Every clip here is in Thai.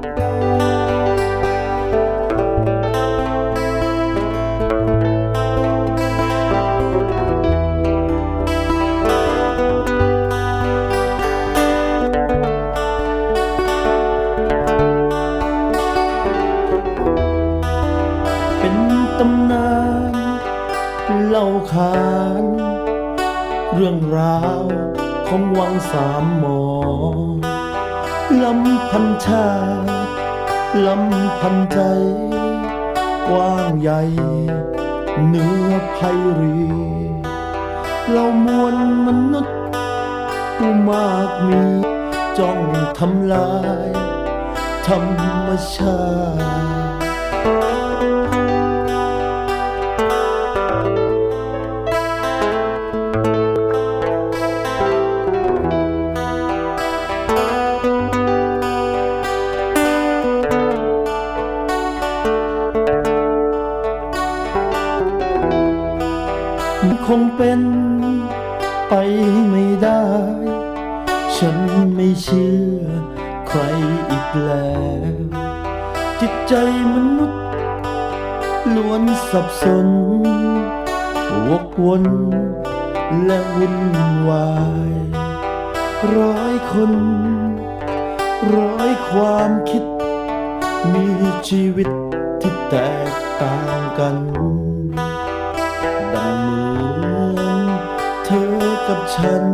เป็นตำนานเล่าขาน เรื่องราวของวังสามหมอ ลำพันชาลำพันใจ กว้างใหญ่เหนือภัยรีเรามวลมนุษย์ผู้มากมีจ้องทำลายธรรมชาติ คงเป็นไปไม่ได้ ฉันไม่เชื่อใครอีกแล้ว จิตใจมนุษย์ ล้วนสับสน วกวนและวุ่นวาย ร้อยคน ร้อยความคิด มีชีวิตที่แตกต่างกัน กับฉัน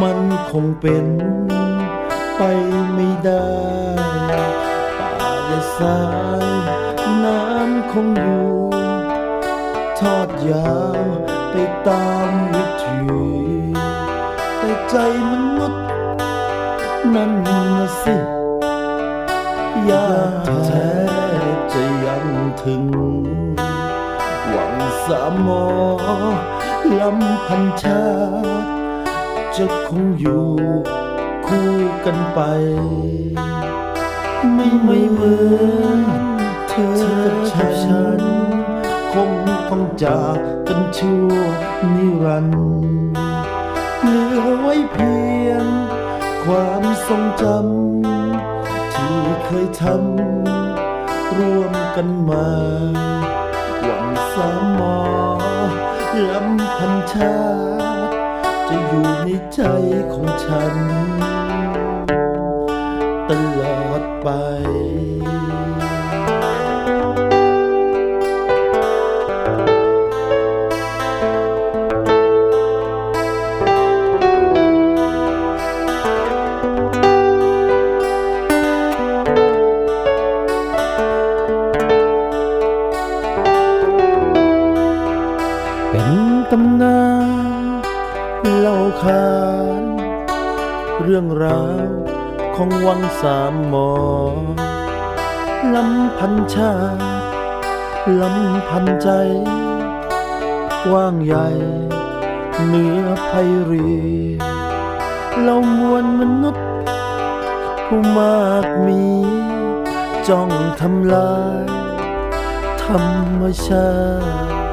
มันคงเป็นไปไม่ได้ป่าและสายน้ำคงอยู่ ทอดยาวไปตามวิถีแต่ใจมนุษย์นั่นนะสิยากแท้จะยังถึง หวังสามหมอ ลำพันชา จะคงอยู่คู่กันไป ไม่ไม่เหมือนเธอกับฉัน คงต้องจากกันชั่วนิรันดร์เหลือไว้เพียง ความทรงจำที่เคยทำร่วมกันมา หวังสามหมอ ลำพันชาติจะอยู่ในใจของฉัน ตลอดไปำนานเล่าขานเรื่องราวของวังสามหมอลำพันชาติลำพันใจ กว้างใหญ่เหนือภัยรีเรามวลมนุษย์ ผู้มากมี จ้องทำลาย ธรรมชาติ